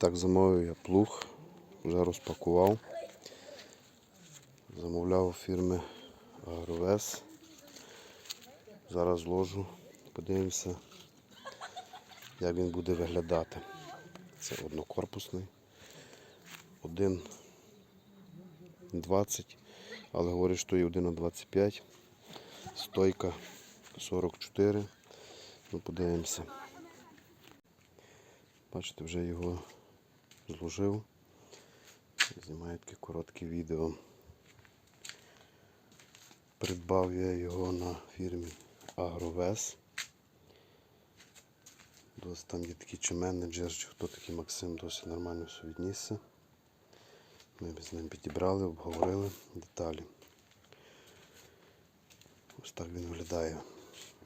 Так, замовив я плуг, вже розпакував. Замовляв у фірми Агровес. Зараз зложу, подивимося, як він буде виглядати. Це однокорпусний. 1,20, але говорять, що і 1,25. Стойка 44. Ну, подивимося. Бачите, вже його зложив. Знімаю таке коротке відео. Придбав я його на фірмі Агровес. Досить там є такий чи менеджер, чи хто такий Максим, досить нормально все віднісся. Ми з ним підібрали, обговорили деталі. Ось так він виглядає.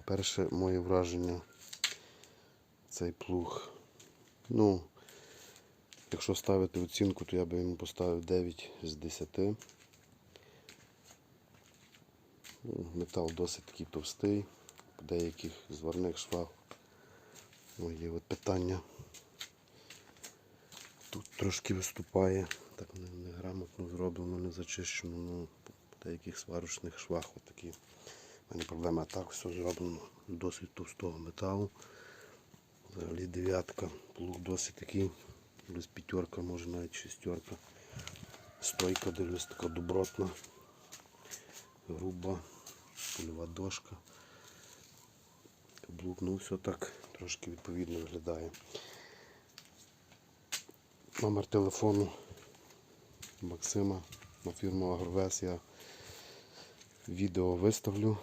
Перше моє враження цей плуг. Ну, якщо ставити оцінку, то я би йому поставив 9 з 10. Ну, Метал досить такий товстий, по деяких зварних швах. О, є от питання. Тут трошки виступає, так не, не грамотно зроблено, не зачищено, ну, по деяких сварочних швах отакі. У мене проблема так все зроблено досить товстого металу. Взагалі дев'ятка, плуг досить такий, без п'ятерка, може навіть шестерка. Стойка дивлюсь така добротна, груба, польова дошка. Каблук, ну все так трошки відповідно виглядає. Номер телефону Максима на фірму Агровес я відео виставлю.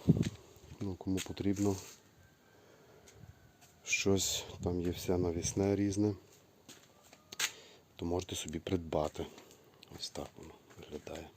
Ну, кому потрібно щось, там є все навісне різне, то можете собі придбати. Ось так воно виглядає.